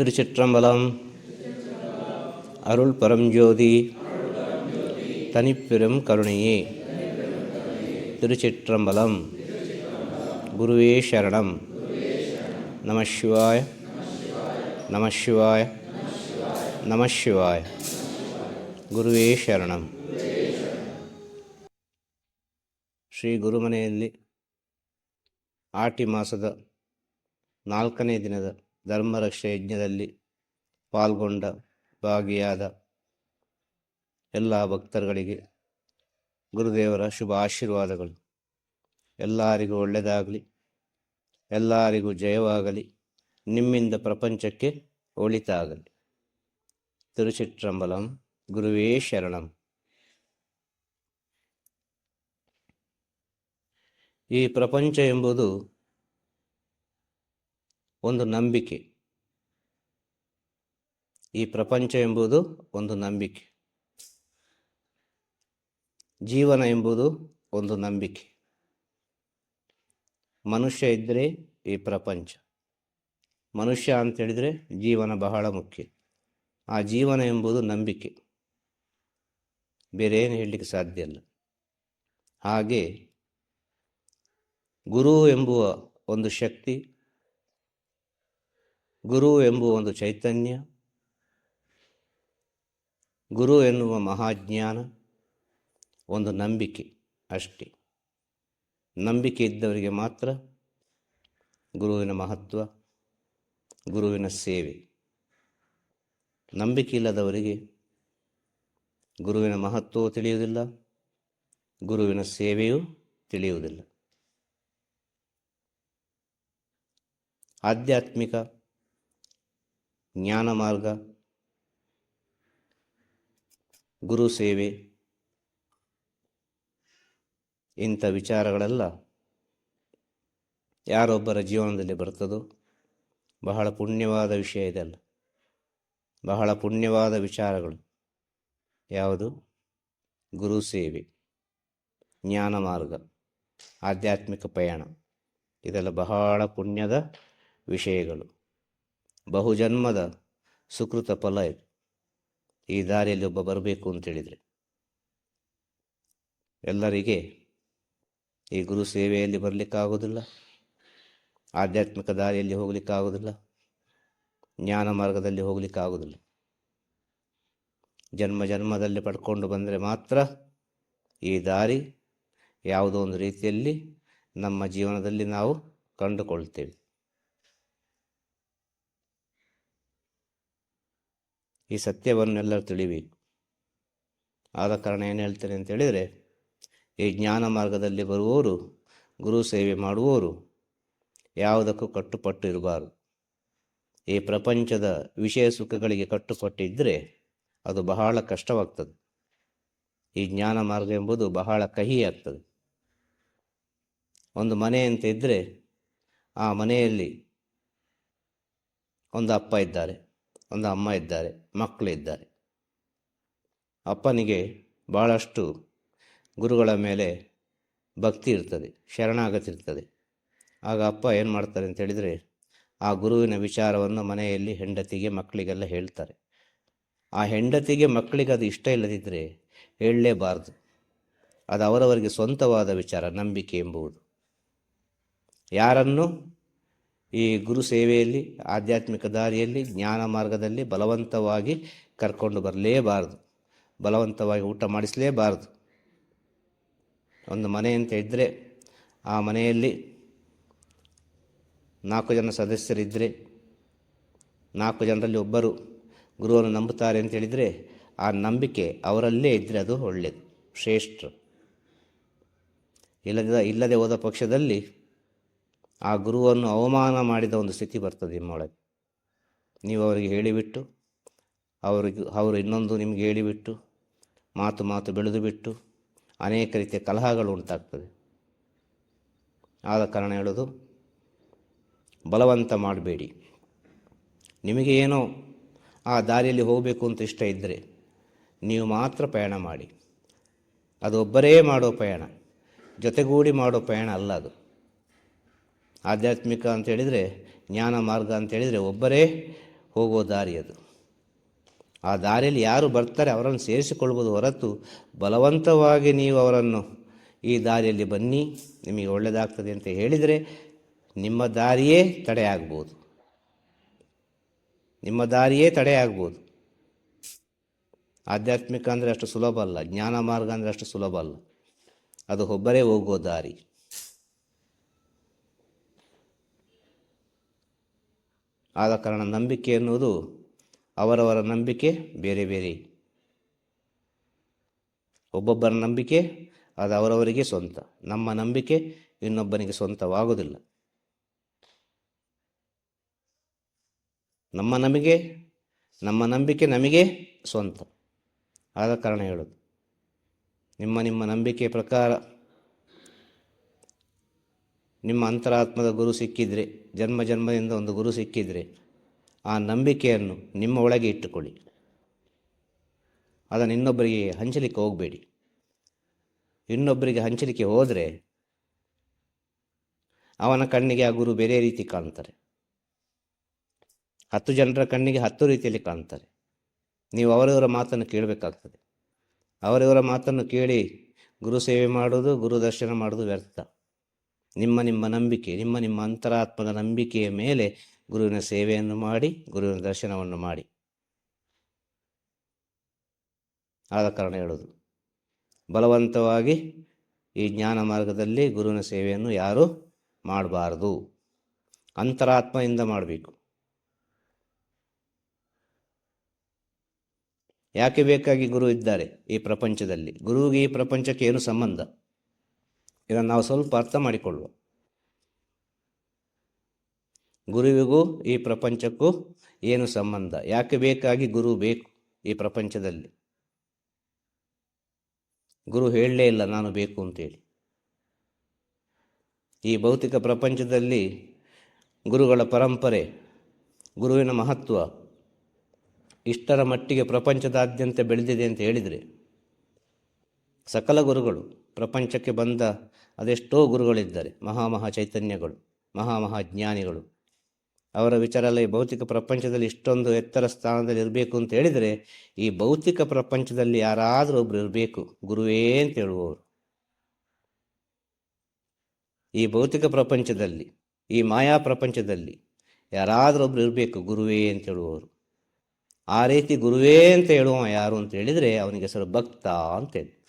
திருச்சிற்றம்பலம் அருள் பரஞ்சோதி தனிப்பெரும் கருணையே திருச்சிற்றம்பலம் குருவே சரணம் நம சிவாய நம சிவாய நம சிவாய ಗುರುವೇ ಶರಣಂ ಶ್ರೀ ಗುರುಮನೆಯಲ್ಲಿ ಆಟಿ ಮಾಸದ ನಾಲ್ಕನೇ ದಿನದ ಧರ್ಮರಕ್ಷೆ ಯಜ್ಞದಲ್ಲಿ ಪಾಲ್ಗೊಂಡ ಭಾಗಿಯಾದ ಎಲ್ಲ ಭಕ್ತರುಗಳಿಗೆ ಗುರುದೇವರ ಶುಭ ಆಶೀರ್ವಾದಗಳು. ಎಲ್ಲರಿಗೂ ಒಳ್ಳೆಯದಾಗಲಿ ಎಲ್ಲರಿಗೂ ಜಯವಾಗಲಿ, ನಿಮ್ಮಿಂದ ಪ್ರಪಂಚಕ್ಕೆ ಒಳಿತಾಗಲಿ. ತಿರುಚಿತ್ರಂಬಲಂ ಗುರುವೇ ಶರಣಂ. ಈ ಪ್ರಪಂಚ ಎಂಬುದು ಒಂದು ನಂಬಿಕೆ. ಈ ಪ್ರಪಂಚ ಎಂಬುದು ಒಂದು ನಂಬಿಕೆ. ಜೀವನ ಎಂಬುದು ಒಂದು ನಂಬಿಕೆ. ಮನುಷ್ಯ ಇದ್ದರೆ ಈ ಪ್ರಪಂಚ. ಮನುಷ್ಯ ಅಂತ ಹೇಳಿದರೆ ಜೀವನ ಬಹಳ ಮುಖ್ಯ. ಆ ಜೀವನ ಎಂಬುದು ನಂಬಿಕೆ. ಬೇರೆ ಏನು ಹೇಳಲಿಕ್ಕೆ ಸಾಧ್ಯ ಇಲ್ಲ. ಹಾಗೆ ಗುರು ಎಂಬುವ ಒಂದು ಶಕ್ತಿ ಗುರು ಎಂಬುವ ಒಂದು ಚೈತನ್ಯ, ಗುರು ಎನ್ನುವ ಮಹಾಜ್ಞಾನ, ಒಂದು ನಂಬಿಕೆ ಅಷ್ಟೇ. ನಂಬಿಕೆ ಇದ್ದವರಿಗೆ ಮಾತ್ರ ಗುರುವಿನ ಮಹತ್ವ, ಗುರುವಿನ ಸೇವೆ. ನಂಬಿಕೆ ಇಲ್ಲದವರಿಗೆ ಗುರುವಿನ ಮಹತ್ವವು ತಿಳಿಯುವುದಿಲ್ಲ, ಗುರುವಿನ ಸೇವೆಯೂ ತಿಳಿಯುವುದಿಲ್ಲ. ಆಧ್ಯಾತ್ಮಿಕ ಜ್ಞಾನ ಮಾರ್ಗ, ಗುರು ಸೇವೆ ಇಂಥ ವಿಚಾರಗಳೆಲ್ಲ ಯಾರೊಬ್ಬರ ಜೀವನದಲ್ಲಿ ಬರ್ತದೋ, ಬಹಳ ಪುಣ್ಯವಾದ ವಿಷಯ ಇದೆಲ್ಲ ಬಹಳ ಪುಣ್ಯವಾದ ವಿಚಾರಗಳು. ಯಾವುದು? ಗುರು ಸೇವೆ, ಜ್ಞಾನ ಮಾರ್ಗ, ಆಧ್ಯಾತ್ಮಿಕ ಪಯಣ. ಇದೆಲ್ಲ ಬಹಳ ಪುಣ್ಯದ ವಿಷಯಗಳು. ಬಹುಜನ್ಮದ ಸುಕೃತ ಫಲ ಇದು. ಈ ದಾರಿಯಲ್ಲಿ ಒಬ್ಬ ಬರಬೇಕು ಅಂತೇಳಿದರೆ ಎಲ್ಲರಿಗೆ ಈ ಗುರು ಸೇವೆಯಲ್ಲಿ ಬರಲಿಕ್ಕಾಗೋದಿಲ್ಲ, ಆಧ್ಯಾತ್ಮಿಕ ದಾರಿಯಲ್ಲಿ ಹೋಗಲಿಕ್ಕಾಗೋದಿಲ್ಲ, ಜ್ಞಾನ ಮಾರ್ಗದಲ್ಲಿ ಹೋಗಲಿಕ್ಕಾಗೋದಿಲ್ಲ. ಜನ್ಮ ಜನ್ಮದಲ್ಲಿ ಪಡ್ಕೊಂಡು ಬಂದರೆ ಮಾತ್ರ ಈ ದಾರಿ ಯಾವುದೋ ಒಂದು ರೀತಿಯಲ್ಲಿ ನಮ್ಮ ಜೀವನದಲ್ಲಿ ನಾವು ಕಂಡುಕೊಳ್ತೇವೆ. ಈ ಸತ್ಯವನ್ನೆಲ್ಲರೂ ತಿಳಿಬೇಕು. ಆದ ಕಾರಣ ಏನು ಹೇಳ್ತೇನೆ ಅಂತ ಹೇಳಿದರೆ, ಈ ಜ್ಞಾನ ಮಾರ್ಗದಲ್ಲಿ ಬರುವವರು, ಗುರು ಸೇವೆ ಮಾಡುವವರು ಯಾವುದಕ್ಕೂ ಕಟ್ಟುಪಟ್ಟು ಇರಬಾರ್ದು. ಈ ಪ್ರಪಂಚದ ವಿಷಯ ಸುಖಗಳಿಗೆ ಕಟ್ಟುಪಟ್ಟಿದ್ದರೆ ಅದು ಬಹಳ ಕಷ್ಟವಾಗ್ತದೆ. ಈ ಜ್ಞಾನ ಮಾರ್ಗ ಎಂಬುದು ಬಹಳ ಕಹಿ ಆಗ್ತದೆ ಒಂದು ಮನೆ ಅಂತ ಇದ್ದರೆ ಆ ಮನೆಯಲ್ಲಿ ಒಂದು ಅಪ್ಪ ಇದ್ದಾರೆ. ಒಂದು ಅಮ್ಮ ಇದ್ದಾರೆ ಮಕ್ಕಳು ಇದ್ದಾರೆ. ಅಪ್ಪನಿಗೆ ಭಾಳಷ್ಟು ಗುರುಗಳ ಮೇಲೆ ಭಕ್ತಿ ಇರ್ತದೆ, ಶರಣಾಗತಿ ಇರ್ತದೆ. ಆಗ ಅಪ್ಪ ಏನು ಮಾಡ್ತಾರೆ ಅಂತ ಹೇಳಿದರೆ, ಆ ಗುರುವಿನ ವಿಚಾರವನ್ನು ಮನೆಯಲ್ಲಿ ಹೆಂಡತಿಗೆ ಮಕ್ಕಳಿಗೆಲ್ಲ ಹೇಳ್ತಾರೆ. ಆ ಹೆಂಡತಿಗೆ ಮಕ್ಕಳಿಗೆ ಅದು ಇಷ್ಟ ಇಲ್ಲದಿದ್ದರೆ ಹೇಳಲೇಬಾರ್ದು. ಅದು ಅವರವರಿಗೆ ಸ್ವಂತವಾದ ವಿಚಾರ, ನಂಬಿಕೆ ಎಂಬುವುದು. ಯಾರನ್ನು? ಈ ಗುರು ಸೇವೆಯಲ್ಲಿ, ಆಧ್ಯಾತ್ಮಿಕ ದಾರಿಯಲ್ಲಿ, ಜ್ಞಾನ ಮಾರ್ಗದಲ್ಲಿ ಬಲವಂತವಾಗಿ ಕರ್ಕೊಂಡು ಬರಲೇಬಾರದು. ಬಲವಂತವಾಗಿ ಊಟ ಮಾಡಿಸಲೇಬಾರದು. ಒಂದು ಮನೆ ಅಂತ ಇದ್ದರೆ ಆ ಮನೆಯಲ್ಲಿ ನಾಲ್ಕು ಜನ ಸದಸ್ಯರಿದ್ದರೆ ನಾಲ್ಕು ಜನರಲ್ಲಿ ಒಬ್ಬರು ಗುರುವನ್ನು ನಂಬುತ್ತಾರೆ ಅಂತ ಹೇಳಿದರೆ, ಆ ನಂಬಿಕೆ ಅವರಲ್ಲೇ ಇದ್ದರೆ ಅದು ಒಳ್ಳೆಯದು ಶ್ರೇಷ್ಠ. ಇಲ್ಲದ ಇಲ್ಲದೆ ಹೋದ ಪಕ್ಷದಲ್ಲಿ ಆ ಗುರುವನ್ನು ಅವಮಾನ ಮಾಡಿದ ಒಂದು ಸ್ಥಿತಿ ಬರ್ತದೆ ನಿಮ್ಮೊಳಗೆ. ನೀವು ಅವರಿಗೆ ಹೇಳಿಬಿಟ್ಟು, ಅವರಿಗೆ, ಅವರು ಇನ್ನೊಂದು ನಿಮಗೆ ಹೇಳಿಬಿಟ್ಟು, ಮಾತು ಮಾತು ಬೆಳೆದು ಬಿಟ್ಟು ಅನೇಕ ರೀತಿಯ ಕಲಹಗಳು ಉಂಟಾಗ್ತದೆ. ಆದ ಕಾರಣ ಹೇಳೋದು, ಬಲವಂತ ಮಾಡಬೇಡಿ. ನಿಮಗೆ ಏನೋ ಆ ದಾರಿಯಲ್ಲಿ ಹೋಗಬೇಕು ಅಂತ ಇಷ್ಟ ಇದ್ದರೆ ನೀವು ಮಾತ್ರ ಪ್ರಯಾಣ ಮಾಡಿ. ಅದು ಒಬ್ಬರೇ ಮಾಡೋ ಪ್ರಯಾಣ, ಜೊತೆಗೂಡಿ ಮಾಡೋ ಪ್ರಯಾಣ ಅಲ್ಲ ಅದು. ಆಧ್ಯಾತ್ಮಿಕ ಅಂತ ಹೇಳಿದರೆ, ಜ್ಞಾನ ಮಾರ್ಗ ಅಂತ ಹೇಳಿದರೆ ಒಬ್ಬರೇ ಹೋಗೋ ದಾರಿ ಅದು. ಆ ದಾರಿಯಲ್ಲಿ ಯಾರು ಬರ್ತಾರೆ ಅವರನ್ನು ಸೇರಿಸಿಕೊಳ್ಬೋದು ಹೊರತು ಬಲವಂತವಾಗಿ ನೀವು ಅವರನ್ನು ಈ ದಾರಿಯಲ್ಲಿ ಬನ್ನಿ, ನಿಮಗೆ ಒಳ್ಳೆಯದಾಗ್ತದೆ ಅಂತ ಹೇಳಿದರೆ ನಿಮ್ಮ ದಾರಿಯೇ ತಡೆಯಾಗ್ಬೋದು ನಿಮ್ಮ ದಾರಿಯೇ ತಡೆಯಾಗ್ಬೋದು ಆಧ್ಯಾತ್ಮಿಕ ಅಂದರೆ ಅಷ್ಟು ಸುಲಭ ಅಲ್ಲ, ಜ್ಞಾನ ಮಾರ್ಗ ಅಂದರೆ ಅಷ್ಟು ಸುಲಭ ಅಲ್ಲ. ಅದು ಒಬ್ಬರೇ ಹೋಗೋ ದಾರಿ. ಆದ ಕಾರಣ ನಂಬಿಕೆ ಎನ್ನುವುದು ಅವರವರ ನಂಬಿಕೆ, ಬೇರೆ ಬೇರೆ. ಒಬ್ಬೊಬ್ಬರ ನಂಬಿಕೆ ಅದು ಅವರವರಿಗೆ ಸ್ವಂತ. ನಮ್ಮ ನಂಬಿಕೆ ಇನ್ನೊಬ್ಬನಿಗೆ ಸ್ವಂತವಾಗುವುದಿಲ್ಲ. ನಮ್ಮ ನಮಗೆ, ನಮ್ಮ ನಂಬಿಕೆ ನಮಗೆ ಸ್ವಂತ. ಆದ ಕಾರಣ ಹೇಳೋದು. ನಿಮ್ಮ ನಿಮ್ಮ ನಂಬಿಕೆ ಪ್ರಕಾರ ನಿಮ್ಮ ಅಂತರಾತ್ಮದ ಗುರು ಸಿಕ್ಕಿದರೆ, ಜನ್ಮ ಜನ್ಮದಿಂದ ಒಂದು ಗುರು ಸಿಕ್ಕಿದರೆ, ಆ ನಂಬಿಕೆಯನ್ನು ನಿಮ್ಮ ಒಳಗೆ ಇಟ್ಟುಕೊಳ್ಳಿ. ಅದನ್ನು ಇನ್ನೊಬ್ಬರಿಗೆ ಹಂಚಲಿಕ್ಕೆ ಹೋಗಬೇಡಿ. ಇನ್ನೊಬ್ಬರಿಗೆ ಹಂಚಲಿಕ್ಕೆ ಹೋದರೆ ಅವನ ಕಣ್ಣಿಗೆ ಆ ಗುರು ಬೇರೆ ರೀತಿ ಕಾಣ್ತಾರೆ. ಹತ್ತು ಜನರ ಕಣ್ಣಿಗೆ ಹತ್ತು ರೀತಿಯಲ್ಲಿ ಕಾಣ್ತಾರೆ. ನೀವು ಅವರವರ ಮಾತನ್ನು ಕೇಳಬೇಕಾಗ್ತದೆ. ಅವರವರ ಮಾತನ್ನು ಕೇಳಿ ಗುರು ಸೇವೆ ಮಾಡೋದು ಗುರು ದರ್ಶನ ಮಾಡೋದು ವ್ಯರ್ಥ. ನಿಮ್ಮ ನಿಮ್ಮ ನಂಬಿಕೆ, ನಿಮ್ಮ ನಿಮ್ಮ ಅಂತರಾತ್ಮದ ನಂಬಿಕೆಯ ಮೇಲೆ ಗುರುವಿನ ಸೇವೆಯನ್ನು ಮಾಡಿ, ಗುರುವಿನ ದರ್ಶನವನ್ನು ಮಾಡಿ. ಆದ ಕಾರಣ ಹೇಳೋದು ಬಲವಂತವಾಗಿ ಈ ಜ್ಞಾನ ಮಾರ್ಗದಲ್ಲಿ ಗುರುವಿನ ಸೇವೆಯನ್ನು ಯಾರೂ ಮಾಡಬಾರದು. ಅಂತರಾತ್ಮದಿಂದ ಮಾಡಬೇಕು. ಯಾಕೆ ಬೇಕಾಗಿ ಗುರು ಇದ್ದಾರೆ ಈ ಪ್ರಪಂಚದಲ್ಲಿ? ಗುರುವಿಗೆ ಈ ಪ್ರಪಂಚಕ್ಕೆ ಏನು ಸಂಬಂಧ? ಇದನ್ನು ನಾವು ಸ್ವಲ್ಪ ಅರ್ಥ ಮಾಡಿಕೊಳ್ಳುವ. ಗುರುವಿಗೂ ಈ ಪ್ರಪಂಚಕ್ಕೂ ಏನು ಸಂಬಂಧ? ಯಾಕೆ ಬೇಕಾಗಿ ಗುರು ಬೇಕು ಈ ಪ್ರಪಂಚದಲ್ಲಿ? ಗುರು ಹೇಳಲೇ ಇಲ್ಲ, ನಾನು ಬೇಕು ಅಂತೇಳಿ. ಈ ಭೌತಿಕ ಪ್ರಪಂಚದಲ್ಲಿ ಗುರುಗಳ ಪರಂಪರೆ, ಗುರುವಿನ ಮಹತ್ವ, ಇಷ್ಟರ ಮಟ್ಟಿಗೆ ಪ್ರಪಂಚದಾದ್ಯಂತ ಬೆಳೆದಿದೆ ಅಂತ ಹೇಳಿದರೆ, ಸಕಲ ಗುರುಗಳು ಪ್ರಪಂಚಕ್ಕೆ ಬಂದ ಅದೆಷ್ಟೋ ಗುರುಗಳಿದ್ದಾರೆ ಮಹಾಮಹಾ ಚೈತನ್ಯಗಳು ಮಹಾಮಹಾ ಜ್ಞಾನಿಗಳು. ಅವರ ವಿಚಾರ ಎಲ್ಲ ಈ ಭೌತಿಕ ಪ್ರಪಂಚದಲ್ಲಿ ಇಷ್ಟೊಂದು ಎತ್ತರ ಸ್ಥಾನದಲ್ಲಿ ಇರಬೇಕು ಅಂತ ಹೇಳಿದರೆ ಈ ಭೌತಿಕ ಪ್ರಪಂಚದಲ್ಲಿ ಯಾರಾದರೂ ಒಬ್ರು ಇರಬೇಕು, ಗುರುವೇ ಅಂತ ಹೇಳುವವರು. ಈ ಭೌತಿಕ ಪ್ರಪಂಚದಲ್ಲಿ, ಈ ಮಾಯಾ ಪ್ರಪಂಚದಲ್ಲಿ ಯಾರಾದರೂ ಒಬ್ರು ಇರಬೇಕು, ಗುರುವೇ ಅಂತ ಹೇಳುವವರು. ಆ ರೀತಿ ಗುರುವೇ ಅಂತ ಹೇಳುವ ಯಾರು ಅಂತ ಹೇಳಿದರೆ ಅವನಿಗೆ ಹೆಸರು ಭಕ್ತ ಅಂತೇಳಿ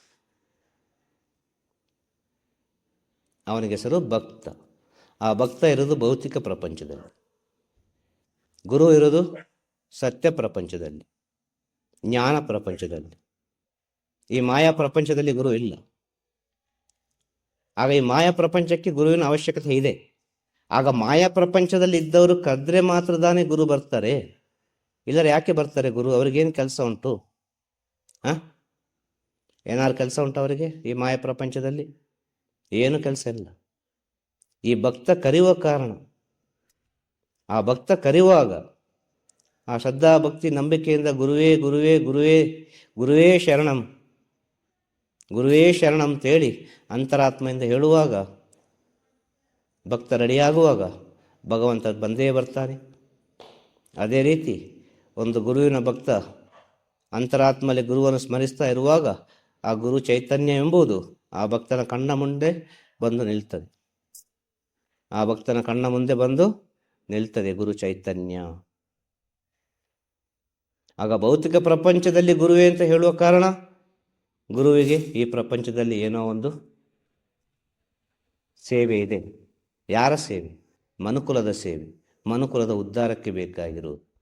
ಅವನಿಗೆ ಹೆಸರು ಭಕ್ತ. ಆ ಭಕ್ತ ಇರೋದು ಭೌತಿಕ ಪ್ರಪಂಚದಲ್ಲಿ. ಗುರು ಇರೋದು ಸತ್ಯ ಪ್ರಪಂಚದಲ್ಲಿ, ಜ್ಞಾನ ಪ್ರಪಂಚದಲ್ಲಿ. ಈ ಮಾಯಾ ಪ್ರಪಂಚದಲ್ಲಿ ಗುರು ಇಲ್ಲ. ಆಗ ಈ ಮಾಯಾ ಪ್ರಪಂಚಕ್ಕೆ ಗುರುವಿನ ಅವಶ್ಯಕತೆ ಇದೆ. ಆಗ ಮಾಯಾ ಪ್ರಪಂಚದಲ್ಲಿ ಇದ್ದವರು ಕದ್ರೆ ಮಾತ್ರ ತಾನೇ ಗುರು ಬರ್ತಾರೆ. ಇಲ್ಲರೆ ಯಾಕೆ ಬರ್ತಾರೆ ಗುರು? ಅವ್ರಿಗೇನು ಕೆಲಸ ಉಂಟು? ಹಾಂ? ಏನಾದ್ರು ಕೆಲಸ ಉಂಟು ಅವರಿಗೆ ಈ ಮಾಯಾ ಪ್ರಪಂಚದಲ್ಲಿ? ಏನು ಕೆಲಸ ಇಲ್ಲ. ಈ ಭಕ್ತ ಕರೆಯುವ ಕಾರಣ. ಆ ಭಕ್ತ ಕರೆಯುವಾಗ ಆ ಶ್ರದ್ಧಾ ಭಕ್ತಿ ನಂಬಿಕೆಯಿಂದ ಗುರುವೇ ಗುರುವೇ ಗುರುವೇ ಗುರುವೇ ಶರಣಂ ಗುರುವೇ ಶರಣಂ ಅಂತೇಳಿ ಅಂತರಾತ್ಮೆಯಿಂದ ಹೇಳುವಾಗ, ಭಕ್ತ ರೆಡಿಯಾಗುವಾಗ ಭಗವಂತ ಬಂದೇ ಬರ್ತಾನೆ. ಅದೇ ರೀತಿ ಒಂದು ಗುರುವಿನ ಭಕ್ತ ಅಂತರಾತ್ಮಲ್ಲಿ ಗುರುವನ್ನು ಸ್ಮರಿಸ್ತಾ ಇರುವಾಗ ಆ ಗುರು ಚೈತನ್ಯ ಎಂಬುದು ಆ ಭಕ್ತನ ಕಣ್ಣ ಮುಂದೆ ಬಂದು ನಿಲ್ತದೆ. ಆ ಭಕ್ತನ ಕಣ್ಣ ಮುಂದೆ ಬಂದು ನಿಲ್ತದೆ ಗುರು ಚೈತನ್ಯ. ಆಗ ಭೌತಿಕ ಪ್ರಪಂಚದಲ್ಲಿ ಗುರುವೇ ಅಂತ ಹೇಳುವ ಕಾರಣ ಗುರುವಿಗೆ ಈ ಪ್ರಪಂಚದಲ್ಲಿ ಏನೋ ಒಂದು ಸೇವೆ ಇದೆ. ಯಾರ ಸೇವೆ? ಮನುಕುಲದ ಸೇವೆ. ಮನುಕುಲದ ಉದ್ಧಾರಕ್ಕೆ ಬೇಕಾಗಿರುವುದು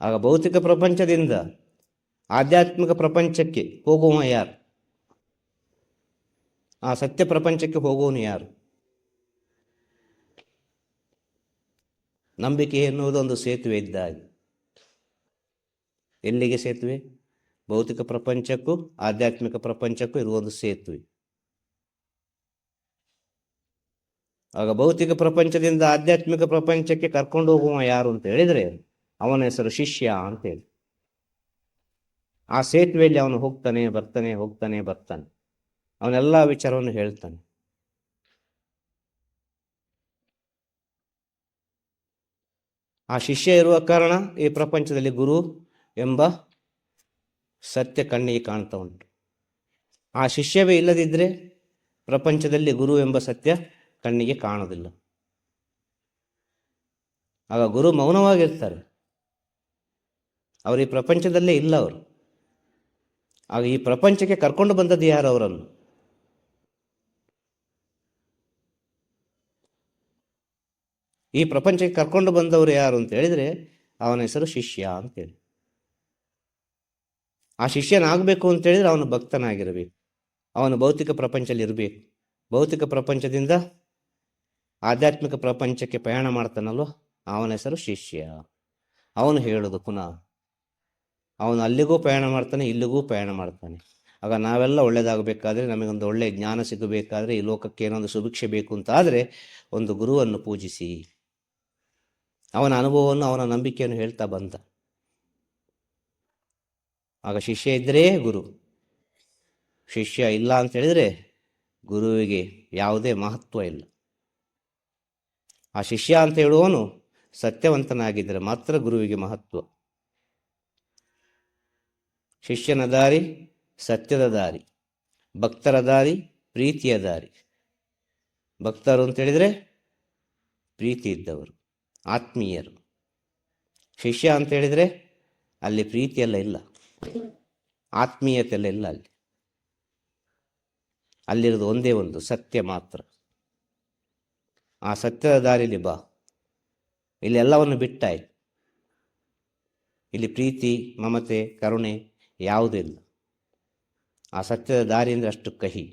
ಆಗ ಭೌತಿಕ ಪ್ರಪಂಚದಿಂದ ಆಧ್ಯಾತ್ಮಿಕ ಪ್ರಪಂಚಕ್ಕೆ ಹೋಗುವ ಯಾರು? ಆ ಸತ್ಯ ಪ್ರಪಂಚಕ್ಕೆ ಹೋಗುವನು ಯಾರು? ನಂಬಿಕೆ ಎನ್ನುವುದು ಒಂದು ಸೇತುವೆ ಇದ್ದಾಗಿ. ಎಲ್ಲಿಗೆ ಸೇತುವೆ? ಭೌತಿಕ ಪ್ರಪಂಚಕ್ಕೂ ಆಧ್ಯಾತ್ಮಿಕ ಪ್ರಪಂಚಕ್ಕೂ ಇದು ಒಂದು ಸೇತುವೆ. ಆಗ ಭೌತಿಕ ಪ್ರಪಂಚದಿಂದ ಆಧ್ಯಾತ್ಮಿಕ ಪ್ರಪಂಚಕ್ಕೆ ಕರ್ಕೊಂಡು ಹೋಗುವ ಯಾರು ಅಂತ ಹೇಳಿದರೆ, ಅವನ ಹೆಸರು ಶಿಷ್ಯ ಅಂತೇಳಿ ಆ ಸೇತುವೆಯಲ್ಲಿ ಅವನು ಹೋಗ್ತಾನೆ, ಬರ್ತಾನೆ ಹೋಗ್ತಾನೆ, ಬರ್ತಾನೆ. ಅವನೆಲ್ಲ ವಿಚಾರವನ್ನು ಹೇಳ್ತಾನೆ. ಆ ಶಿಷ್ಯ ಇರುವ ಕಾರಣ ಈ ಪ್ರಪಂಚದಲ್ಲಿ ಗುರು ಎಂಬ ಸತ್ಯ ಕಣ್ಣಿಗೆ ಕಾಣ್ತಾ ಉಂಟು. ಆ ಶಿಷ್ಯವೇ ಇಲ್ಲದಿದ್ದರೆ ಪ್ರಪಂಚದಲ್ಲಿ ಗುರು ಎಂಬ ಸತ್ಯ ಕಣ್ಣಿಗೆ ಕಾಣೋದಿಲ್ಲ. ಆಗ ಗುರು ಮೌನವಾಗಿರ್ತಾರೆ. ಅವರು ಈ ಪ್ರಪಂಚದಲ್ಲೇ ಇಲ್ಲ ಅವರು. ಆಗ ಈ ಪ್ರಪಂಚಕ್ಕೆ ಕರ್ಕೊಂಡು ಬಂದದ್ದು ಯಾರು ಅವರನ್ನು? ಈ ಪ್ರಪಂಚಕ್ಕೆ ಕರ್ಕೊಂಡು ಬಂದವರು ಯಾರು ಅಂತ ಹೇಳಿದರೆ ಅವನ ಹೆಸರು ಶಿಷ್ಯ ಅಂತೇಳಿ ಆ ಶಿಷ್ಯನಾಗಬೇಕು ಅಂತ ಹೇಳಿದ್ರೆ ಅವನು ಭಕ್ತನಾಗಿರಬೇಕು. ಅವನು ಭೌತಿಕ ಪ್ರಪಂಚದಲ್ಲಿ ಇರಬೇಕು. ಭೌತಿಕ ಪ್ರಪಂಚದಿಂದ ಆಧ್ಯಾತ್ಮಿಕ ಪ್ರಪಂಚಕ್ಕೆ ಪ್ರಯಾಣ ಮಾಡ್ತಾನಲ್ವ? ಅವನ ಹೆಸರು ಶಿಷ್ಯ. ಅವನು ಹೇಳೋದು ಪುನಃ ಅವನು ಅಲ್ಲಿಗೂ ಪ್ರಯಾಣ ಮಾಡ್ತಾನೆ, ಇಲ್ಲಿಗೂ ಪ್ರಯಾಣ ಮಾಡ್ತಾನೆ. ಆಗ ನಾವೆಲ್ಲ ಒಳ್ಳೆಯದಾಗಬೇಕಾದ್ರೆ ನಮಗೊಂದು ಒಳ್ಳೆಯ ಜ್ಞಾನ ಸಿಗಬೇಕಾದ್ರೆ ಈ ಲೋಕಕ್ಕೆ ಏನೊಂದು ಸುಭಿಕ್ಷೆ ಬೇಕು ಅಂತ ಆದರೆ ಒಂದು ಗುರುವನ್ನು ಪೂಜಿಸಿ. ಅವನ ಅನುಭವವನ್ನು, ಅವನ ನಂಬಿಕೆಯನ್ನು ಹೇಳ್ತಾ ಬಂದ. ಆಗ ಶಿಷ್ಯ ಇದ್ದರೆ ಗುರು. ಶಿಷ್ಯ ಇಲ್ಲ ಅಂತ ಹೇಳಿದರೆ ಗುರುವಿಗೆ ಯಾವುದೇ ಮಹತ್ವ ಇಲ್ಲ. ಆ ಶಿಷ್ಯ ಅಂತ ಹೇಳುವವನು ಸತ್ಯವಂತನಾಗಿದ್ದರೆ ಮಾತ್ರ ಗುರುವಿಗೆ ಮಹತ್ವ. ಶಿಷ್ಯನ ದಾರಿ, ಸತ್ಯದ ದಾರಿ, ಭಕ್ತರ ದಾರಿ, ಪ್ರೀತಿಯ ದಾರಿ. ಭಕ್ತರು ಅಂತ ಹೇಳಿದರೆ ಪ್ರೀತಿ ಇದ್ದವರು, ಆತ್ಮೀಯರು. ಶಿಷ್ಯ ಅಂತ ಹೇಳಿದರೆ ಅಲ್ಲಿ ಪ್ರೀತಿಯೆಲ್ಲ ಇಲ್ಲ. ಆತ್ಮೀಯತೆ ಎಲ್ಲ ಇಲ್ಲ ಅಲ್ಲಿ. ಅಲ್ಲಿರೋದು ಒಂದೇ ಒಂದು, ಸತ್ಯ ಮಾತ್ರ. ಆ ಸತ್ಯದ ದಾರಿಲಿ ಬಾ. ಇಲ್ಲಿ ಎಲ್ಲವನ್ನು ಬಿಟ್ಟಾಯ್ತು. ಇಲ್ಲಿ ಪ್ರೀತಿ, ಮಮತೆ, ಕರುಣೆ ಯಾವುದೂ ಇಲ್ಲ ಆ ಸತ್ಯದ ದಾರಿ ಅಂದರೆ ಅಷ್ಟು ಕಹಿ.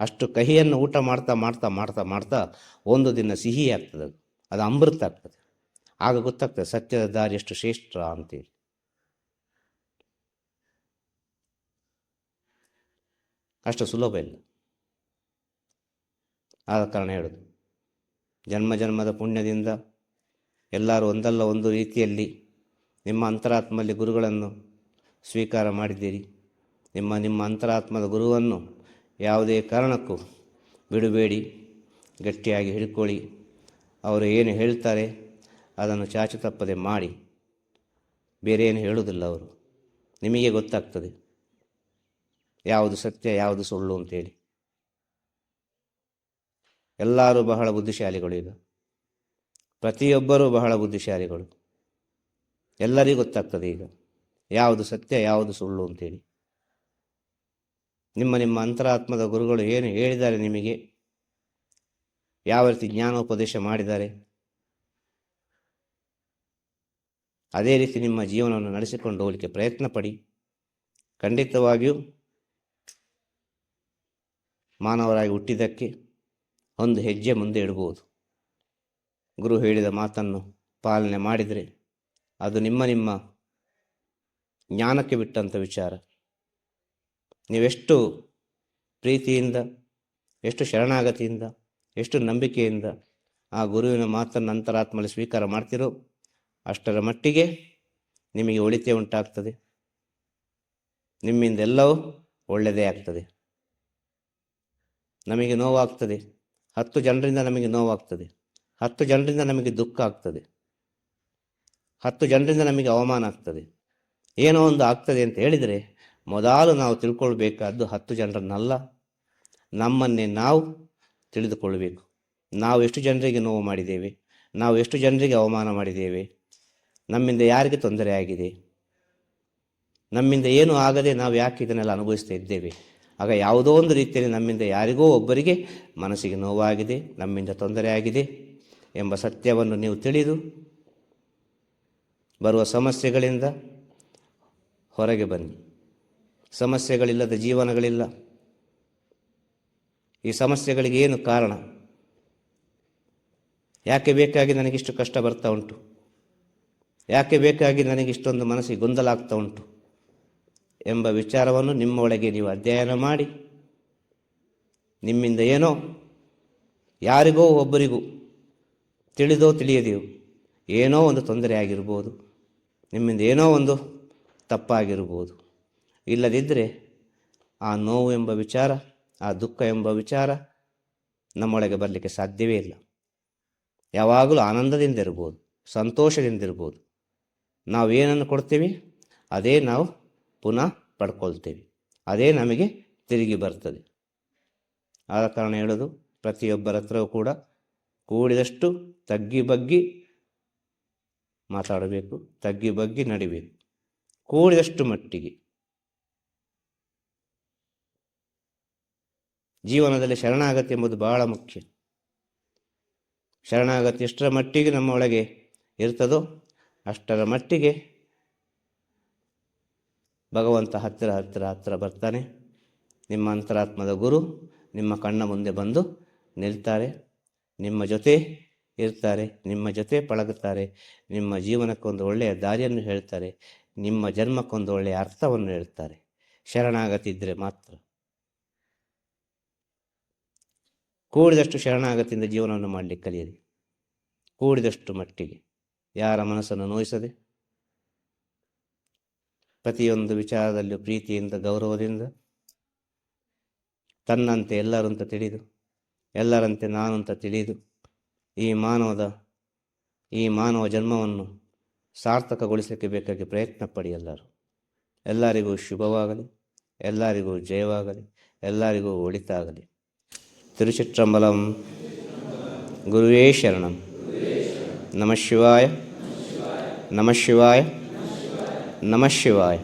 ಅಷ್ಟು ಕಹಿಯನ್ನು ಊಟ ಮಾಡ್ತಾ ಮಾಡ್ತಾ ಮಾಡ್ತಾ ಮಾಡ್ತಾ ಒಂದು ದಿನ ಸಿಹಿ ಆಗ್ತದೆ. ಅದು ಅದು ಅಮೃತ ಆಗ್ತದೆ. ಆಗ ಗೊತ್ತಾಗ್ತದೆ ಸತ್ಯದ ದಾರಿ ಎಷ್ಟು ಶ್ರೇಷ್ಠ ಅಂತೇಳಿ ಅಷ್ಟು ಸುಲಭ ಇಲ್ಲ. ಆದ ಕಾರಣ ಹೇಳೋದು. ಜನ್ಮ ಜನ್ಮದ ಪುಣ್ಯದಿಂದ ಎಲ್ಲರೂ ಒಂದಲ್ಲ ಒಂದು ರೀತಿಯಲ್ಲಿ ನಿಮ್ಮ ಅಂತರಾತ್ಮದಲ್ಲಿ ಗುರುಗಳನ್ನು ಸ್ವೀಕಾರ ಮಾಡಿದ್ದೀರಿ. ನಿಮ್ಮ ನಿಮ್ಮ ಅಂತರಾತ್ಮದ ಗುರುವನ್ನು ಯಾವುದೇ ಕಾರಣಕ್ಕೂ ಬಿಡಬೇಡಿ. ಗಟ್ಟಿಯಾಗಿ ಹಿಡ್ಕೊಳ್ಳಿ. ಅವರು ಏನು ಹೇಳ್ತಾರೆ ಅದನ್ನು ಚಾಚು ತಪ್ಪದೆ ಮಾಡಿ. ಬೇರೆ ಏನು ಹೇಳುವುದಿಲ್ಲ ಅವರು. ನಿಮಗೆ ಗೊತ್ತಾಗ್ತದೆ. ಯಾವುದು ಸತ್ಯ, ಯಾವುದು ಸುಳ್ಳು ಅಂತೇಳಿ. ಎಲ್ಲರೂ ಬಹಳ ಬುದ್ಧಿಶಾಲಿಗಳು ಈಗ. ಪ್ರತಿಯೊಬ್ಬರೂ ಬಹಳ ಬುದ್ಧಿಶಾಲಿಗಳು. ಎಲ್ಲರಿಗೂ ಗೊತ್ತಾಗ್ತದೆ ಈಗ. ಯಾವುದು ಸತ್ಯ, ಯಾವುದು ಸುಳ್ಳು ಅಂತೇಳಿ. ನಿಮ್ಮ ನಿಮ್ಮ ಅಂತರಾತ್ಮದ ಗುರುಗಳು ಏನು ಹೇಳಿದ್ದಾರೆ ನಿಮಗೆ? ಯಾವ ರೀತಿ ಜ್ಞಾನೋಪದೇಶ ಮಾಡಿದ್ದಾರೆ? ಅದೇ ರೀತಿ ನಿಮ್ಮ ಜೀವನವನ್ನು ನಡೆಸಿಕೊಂಡು ಹೋಗಲಿಕ್ಕೆ ಪ್ರಯತ್ನ ಪಡಿ ಖಂಡಿತವಾಗಿಯೂ ಮಾನವರಾಗಿ ಹುಟ್ಟಿದ್ದಕ್ಕೆ ಒಂದು ಹೆಜ್ಜೆ ಮುಂದೆ ಇಡ್ಬೋದು ಗುರು ಹೇಳಿದ ಮಾತನ್ನು ಪಾಲನೆ ಮಾಡಿದರೆ ಅದು ನಿಮ್ಮ ನಿಮ್ಮ ಜ್ಞಾನಕ್ಕೆ ಬಿಟ್ಟಂಥ ವಿಚಾರ. ನೀವೆಷ್ಟು ಪ್ರೀತಿಯಿಂದ, ಎಷ್ಟು ಶರಣಾಗತಿಯಿಂದ, ಎಷ್ಟು ನಂಬಿಕೆಯಿಂದ ಆ ಗುರುವಿನ ಮಾತನ್ನು ಅಂತರಾತ್ಮಲ್ಲಿ ಸ್ವೀಕಾರ ಮಾಡ್ತಿರೋ ಅಷ್ಟರ ಮಟ್ಟಿಗೆ ನಿಮಗೆ ಒಳಿತೆ ಉಂಟಾಗ್ತದೆ. ನಿಮ್ಮಿಂದ ಎಲ್ಲವೂ ಒಳ್ಳೆಯದೇ ಆಗ್ತದೆ. ನಮಗೆ ನೋವಾಗ್ತದೆ. ಹತ್ತು ಜನರಿಂದ ನಮಗೆ ನೋವಾಗ್ತದೆ. ಹತ್ತು ಜನರಿಂದ ನಮಗೆ ದುಃಖ ಆಗ್ತದೆ. ಹತ್ತು ಜನರಿಂದ ನಮಗೆ ಅವಮಾನ ಆಗ್ತದೆ. ಏನೋ ಒಂದು ಆಗ್ತದೆ ಅಂತ ಹೇಳಿದರೆ ಮೊದಲು ನಾವು ತಿಳ್ಕೊಳ್ಬೇಕಾದ್ದು ಹತ್ತು ಜನರನ್ನಲ್ಲ. ನಮ್ಮನ್ನೇ ನಾವು ತಿಳಿದುಕೊಳ್ಳಬೇಕು. ನಾವು ಎಷ್ಟು ಜನರಿಗೆ ನೋವು ಮಾಡಿದ್ದೇವೆ? ನಾವು ಎಷ್ಟು ಜನರಿಗೆ ಅವಮಾನ ಮಾಡಿದ್ದೇವೆ? ನಮ್ಮಿಂದ ಯಾರಿಗೆ ತೊಂದರೆ ಆಗಿದೆ? ನಮ್ಮಿಂದ ಏನೂ ಆಗದೆ ನಾವು ಯಾಕೆ ಇದನ್ನೆಲ್ಲ ಅನುಭವಿಸ್ತಾ ಇದ್ದೇವೆ? ಆಗ ಯಾವುದೋ ಒಂದು ರೀತಿಯಲ್ಲಿ ನಮ್ಮಿಂದ ಯಾರಿಗೋ ಒಬ್ಬರಿಗೆ ಮನಸ್ಸಿಗೆ ನೋವಾಗಿದೆ, ನಮ್ಮಿಂದ ತೊಂದರೆ ಆಗಿದೆ ಎಂಬ ಸತ್ಯವನ್ನು ನೀವು ತಿಳಿದು ಬರುವ ಸಮಸ್ಯೆಗಳಿಂದ ಹೊರಗೆ ಬನ್ನಿ. ಸಮಸ್ಯೆಗಳಿಲ್ಲದ ಜೀವನಗಳಿಲ್ಲ. ಈ ಸಮಸ್ಯೆಗಳಿಗೆ ಏನು ಕಾರಣ? ಯಾಕೆ ಬೇಕಾಗಿ ನನಗಿಷ್ಟು ಕಷ್ಟ ಬರ್ತಾ ಉಂಟು? ಯಾಕೆ ಬೇಕಾಗಿ ನನಗಿಷ್ಟೊಂದು ಮನಸ್ಸಿಗೆ ಗೊಂದಲ ಆಗ್ತಾ ಉಂಟು? ಎಂಬ ವಿಚಾರವನ್ನು ನಿಮ್ಮ ಒಳಗೆ ನೀವು ಅಧ್ಯಯನ ಮಾಡಿ, ನಿಮ್ಮಿಂದ ಏನೋ, ಯಾರಿಗೋ ಒಬ್ಬರಿಗೂ ತಿಳಿದೋ ತಿಳಿಯದೆಯೋ ಏನೋ ಒಂದು ತೊಂದರೆ ಆಗಿರ್ಬೋದು. ನಿಮ್ಮಿಂದ ಏನೋ ಒಂದು ತಪ್ಪಾಗಿರ್ಬೋದು. ಇಲ್ಲದಿದ್ದರೆ ಆ ನೋವು ಎಂಬ ವಿಚಾರ, ಆ ದುಃಖ ಎಂಬ ವಿಚಾರ ನಮ್ಮೊಳಗೆ ಬರಲಿಕ್ಕೆ ಸಾಧ್ಯವೇ ಇಲ್ಲ. ಯಾವಾಗಲೂ ಆನಂದದಿಂದ ಇರ್ಬೋದು, ಸಂತೋಷದಿಂದ ಇರ್ಬೋದು. ನಾವು ಏನನ್ನು ಕೊಡ್ತೀವಿ? ಅದೇ ನಾವು ಪುನಃ ಪಡ್ಕೊಳ್ತೇವೆ. ಅದೇ ನಮಗೆ ತಿರುಗಿ ಬರ್ತದೆ. ಆದ ಕಾರಣ ಹೇಳೋದು, ಪ್ರತಿಯೊಬ್ಬರ ಹತ್ರವೂ ಕೂಡ ಕೂಡಿದಷ್ಟು ತಗ್ಗಿ ಬಗ್ಗಿ ಮಾತಾಡಬೇಕು, ತಗ್ಗಿ ಬಗ್ಗಿ ನಡಿಬೇಕು. ಕೂಡಿದಷ್ಟು ಮಟ್ಟಿಗೆ. ಜೀವನದಲ್ಲಿ ಶರಣಾಗತಿ ಎಂಬುದು ಬಹಳ ಮುಖ್ಯ. ಶರಣಾಗತಿ ಎಷ್ಟರ ಮಟ್ಟಿಗೆ ನಮ್ಮ ಒಳಗೆ ಇರ್ತದೋ ಅಷ್ಟರ ಮಟ್ಟಿಗೆ ಭಗವಂತ ಹತ್ತಿರ ಹತ್ತಿರ ಹತ್ತಿರ ಬರ್ತಾನೆ. ನಿಮ್ಮ ಅಂತರಾತ್ಮದ ಗುರು ನಿಮ್ಮ ಕಣ್ಣ ಮುಂದೆ ಬಂದು ನಿಲ್ತಾರೆ. ನಿಮ್ಮ ಜೊತೆ ಇರ್ತಾರೆ, ನಿಮ್ಮ ಜೊತೆ ಪಳಗುತ್ತಾರೆ ನಿಮ್ಮ ಜೀವನಕ್ಕೊಂದು ಒಳ್ಳೆಯ ದಾರಿಯನ್ನು ಹೇಳ್ತಾರೆ, ನಿಮ್ಮ ಜನ್ಮಕ್ಕೊಂದು ಒಳ್ಳೆಯ ಅರ್ಥವನ್ನು ಹೇಳ್ತಾರೆ. ಶರಣಾಗತಿ ಇದ್ದರೆ ಮಾತ್ರ. ಕೂಡಿದಷ್ಟು ಶರಣಾಗತಿಯಿಂದ ಜೀವನವನ್ನು ಮಾಡಲಿಕ್ಕೆ ಕಲಿಯಿರಿ. ಕೂಡಿದಷ್ಟು ಮಟ್ಟಿಗೆ. ಯಾರ ಮನಸ್ಸನ್ನು ನೋಯಿಸದೆ, ಪ್ರತಿಯೊಂದು ವಿಚಾರದಲ್ಲೂ ಪ್ರೀತಿಯಿಂದ, ಗೌರವದಿಂದ, ತನ್ನಂತೆ ಎಲ್ಲರೂ ಅಂತ ತಿಳಿದು, ಎಲ್ಲರಂತೆ ನಾನು ಅಂತ ತಿಳಿದು ಈ ಮಾನವದ, ಈ ಮಾನವ ಜನ್ಮವನ್ನು ಸಾರ್ಥಕಗೊಳಿಸಲಿಕ್ಕೆ ಬೇಕಾಗಿ ಪ್ರಯತ್ನ ಪಡಿ ಎಲ್ಲರೂ. ಎಲ್ಲರಿಗೂ ಶುಭವಾಗಲಿ, ಎಲ್ಲರಿಗೂ ಜಯವಾಗಲಿ, ಎಲ್ಲರಿಗೂ ಒಳಿತಾಗಲಿ. ತಿರುಚಿತ್ರಂಬಲಂ ಗುರುವೇ ಶರಣಂ. ನಮಃ ಶಿವಾಯ. ನಮಃ ಶಿವಾಯ. ನಮಃ ಶಿವಾಯ.